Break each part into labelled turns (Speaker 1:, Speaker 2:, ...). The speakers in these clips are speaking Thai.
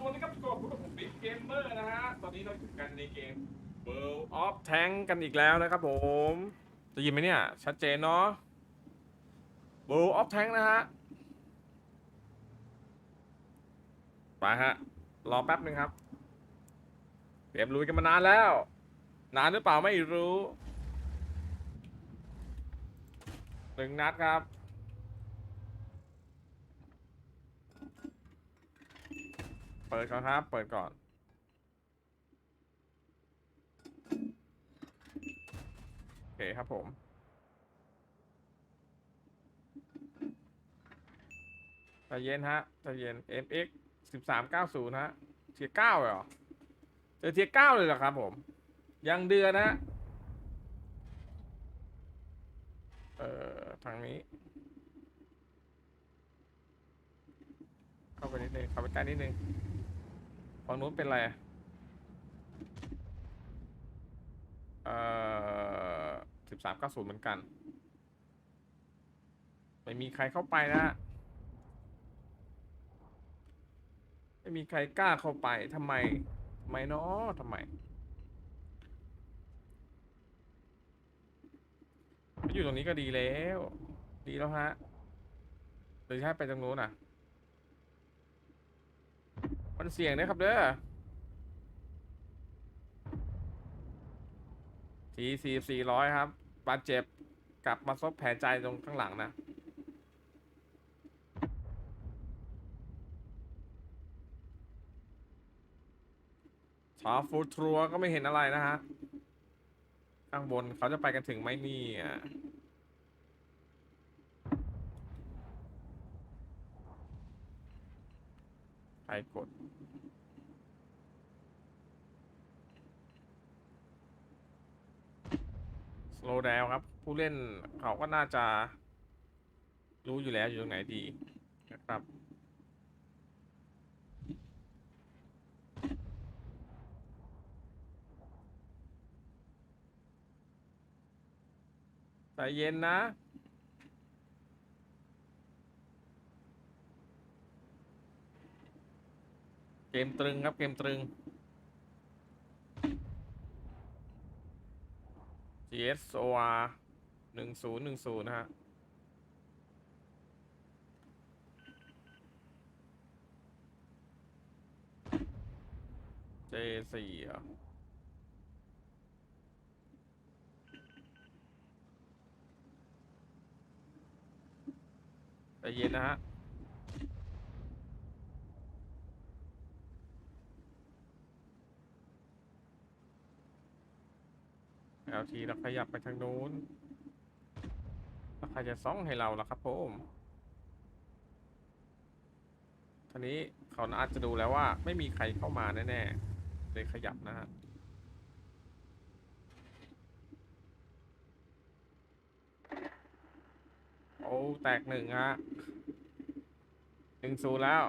Speaker 1: สวัสดีครับทุกคนพวกผมบิ๊กเกมเมอร์นะฮะ ตอนนี้เราอยู่กันในเกม World of Tank กันอีกแล้วนะครับผม จะยินไหมเนี่ย ชัดเจนเนาะ World of Tank นะฮะ ไปฮะ รอแป๊บหนึ่งครับเตรียมลุยกันมานานแล้ว นานหรือเปล่าไม่รู้หนึ่งนัดครับ เปิดก่อนครับ เปิดก่อน โอเคครับผม ใจเย็นฮะ ใจเย็น MX สิบสามเก้าศูนย์ฮะ เทียเก้าเหรอ เจอเทียเก้าเลยเหรอครับผม ยังเดือนนะฮะเอ่อ ทางนี้เข้าไปนิดนึงเข้าไปใกล้นิดนึง ฝั่งนู้นเป็นอะไรเอ่อสิบสามเก้าศูนย์เหมือนกัน ไม่มีใครเข้าไปนะฮะไม่มีใครกล้าเข้าไปทำไมทำไมเนาะทำไมอยู่ตรงนี้ก็ดีแล้ว ดีแล้วฮะหรือใช่ไปตรงนู้นอะ มันเสี่ยงนะครับเด้อทีสี่สี่ร้อยครับบาดเจ็บกลับมาซบแผลใจตรงข้างหลังนะชาฟูทรัวก็ไม่เห็นอะไรนะฮะ ข้างบนเขาจะไปกันถึงไหมนี่อะ ใครกด สโลว์ดาวครับ ผู้เล่นเขาก็น่าจะ รู้อยู่แล้วอยู่ตรงไหนดีนะครับใจเย็นนะ เก มตรึงครับเกมตรึง GSOR หนึ่งศูนย์หนึ่งศูนย์นะฮะ J4 เหรอใจเย็นนะฮะ แล้วทีเราขยับไปทางโน้นแล้วใครจะซ่องให้เราล่ะครับผมทีนี้เขาอาจจะดูแล้วว่า ไม่มีใครเข้ามาแน่ๆเลยขยับนะฮะโอ้แตกหนึ่งฮะหนึ่งศูนย์แล้ว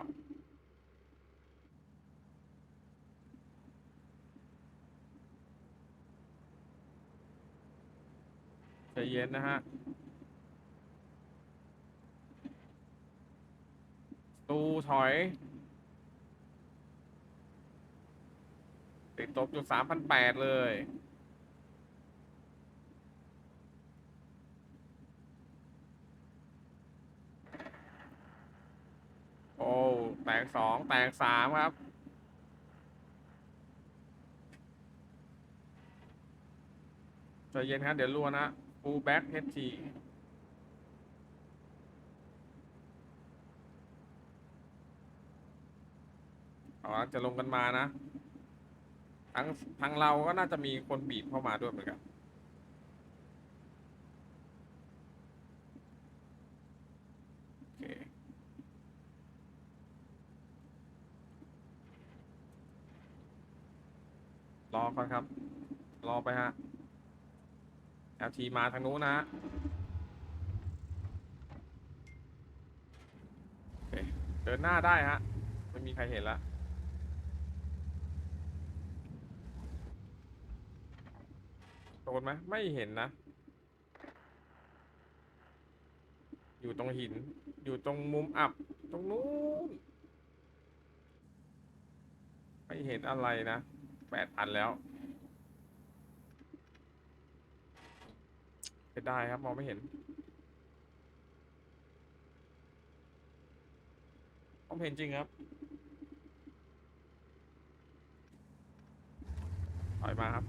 Speaker 1: เย็นนะฮะตูถอย ติดตบอยู่สามพันแปดเลย โอ้ แตกสองแตกสามครับใจเย็นครับเดี๋ยวรัวนะ full back HT เอาละจะลงกันมานะทางทางเราก็น่าจะมีคนบีบเข้ามาด้วยเหมือนกัน โอเค รอก่อนครับ รอไปฮะ LT มาทางนู้นนะฮะโอเดินหน้าได้ฮะ ไม่มีใครเห็นละโดนไหมไม่เห็นนะ อยู่ตรงหิน อยู่ตรงมุมอับ ตรงนู้น ไม่เห็นอะไรนะแปดพันแล้ว เป็นได้ครับ มองไม่เห็นมองไม่เห็นจริงครับถอยมาครับ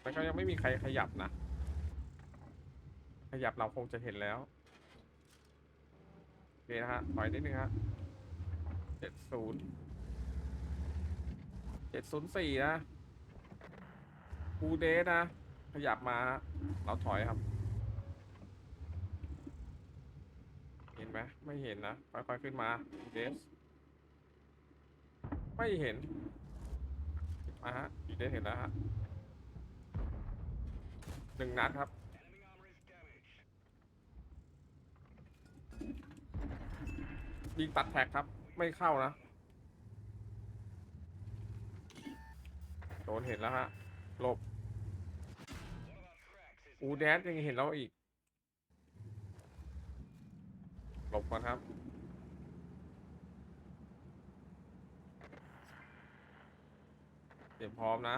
Speaker 1: แต่ก็ยังไม่มีใครขยับนะ ขยับเราคงจะเห็นแล้ว เคนะฮะถอยนิดนึงฮะเจ็ดศูนย์เจ็ดศูนย์สี่นะฟูเดสนะ ขยับมาฮะเราถอยครับ เห็นไหมไม่เห็นนะ ค่อยๆขึ้นมาฟูเดส ไม่เห็นมาฮะฟูเดสเห็นแล้วฮะหนึ่งนัดครับ ยิงตัดแท็กครับ ไม่เข้านะ โดนเห็นแล้วฮะหลบ อูแดดยังเห็นเราอีก หลบก่อนครับ เตรียมพร้อมนะ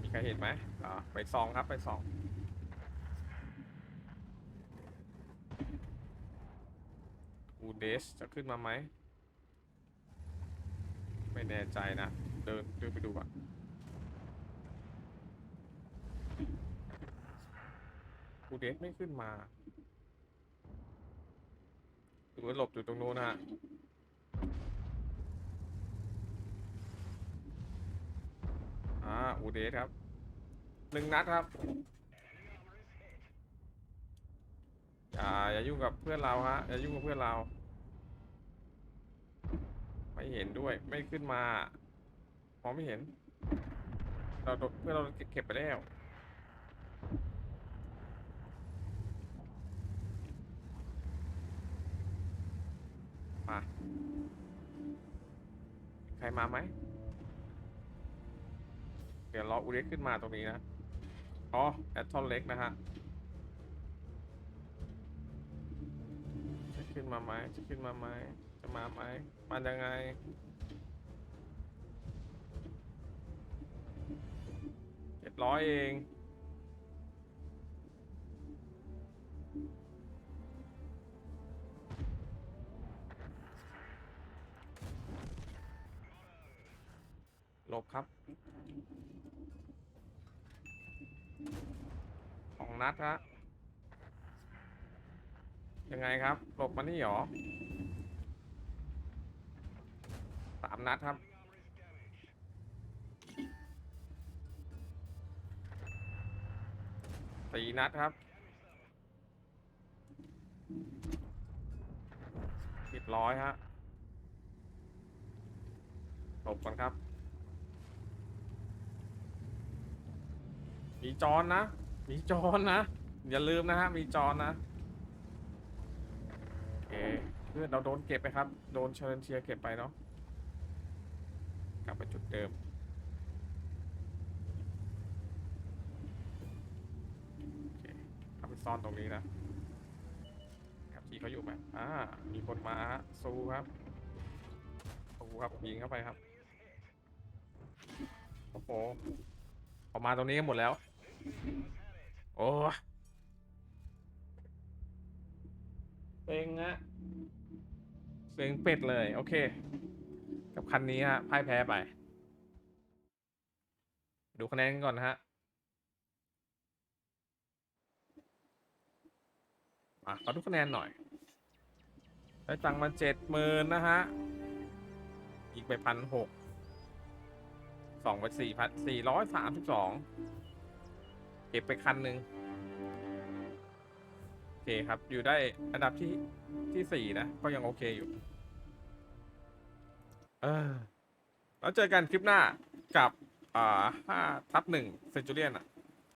Speaker 1: มีใครเห็นไหมอ่าไปซองครับไปซอง เดสจะขึ้นมาไหม ไม่แน่ใจนะ เดินเดินไปดูก่อนอูเดสไม่ขึ้นมาหรือว่าหลบอยู่ตรงโน้นนะฮะอ่าอูเดสครับหนึ่งนัดครับอย่าอย่ายุ่งกับเพื่อนเราฮะอย่ายุ่งกับเพื่อนเรา ไม่เห็นด้วยไม่ขึ้นมามองไม่เห็น เราโดนเพื่อนเราเก็บไปแล้วมาใครมาไหมเดี๋ยวรออูเล็กขึ้นมาตรงนี้นะอ๋อแอตทอนเล็กนะฮะจะขึ้นมาไหมจะขึ้นมาไหม จะมาไหมมันยังไง เจ็ดร้อยเองหลบครับสองนัดฮะยังไงครับหลบมานี่หรอ สามนัดครับ สี่นัดครับสิบร้อยฮะหลบก่อนครับ มีจอนนะ มีจอนนะ อย่าลืมนะฮะ มีจอนนะโอเคเพื่อนเราโดนเก็บไปครับ โดนเชิญเชียร์เก็บไปเนาะ กลับไปจุดเดิม โอเคเข้าไปซ่อนตรงนี้นะครับที่เขาอยู่ไหมอ่า มีคนมาฮะซูครับซูครับยิงเข้าไปครับ โอ้โหออกมาตรงนี้กันหมดแล้ว โอ้ยเซ็งฮะเซ็งเป็ดเลย โอเค กับคันนี้ฮะพ่ายแพ้ไป ดูคะแนนกันก่อนนะฮะมาขอดูคะแนนหน่อย ได้ตังค์มาเจ็ดหมื่นนะฮะ อีกไปพันหกสองไปสี่พันสี่ร้อยสามสิบสองเก็บไปคันหนึ่งโอเคครับ อยู่ได้อันดับที่ที่สี่นะ ก็ยังโอเคอยู่ เออ แล้วเจอกันคลิปหน้ากับ อ่าห้าทับหนึ่งเซนจูเรียนอะ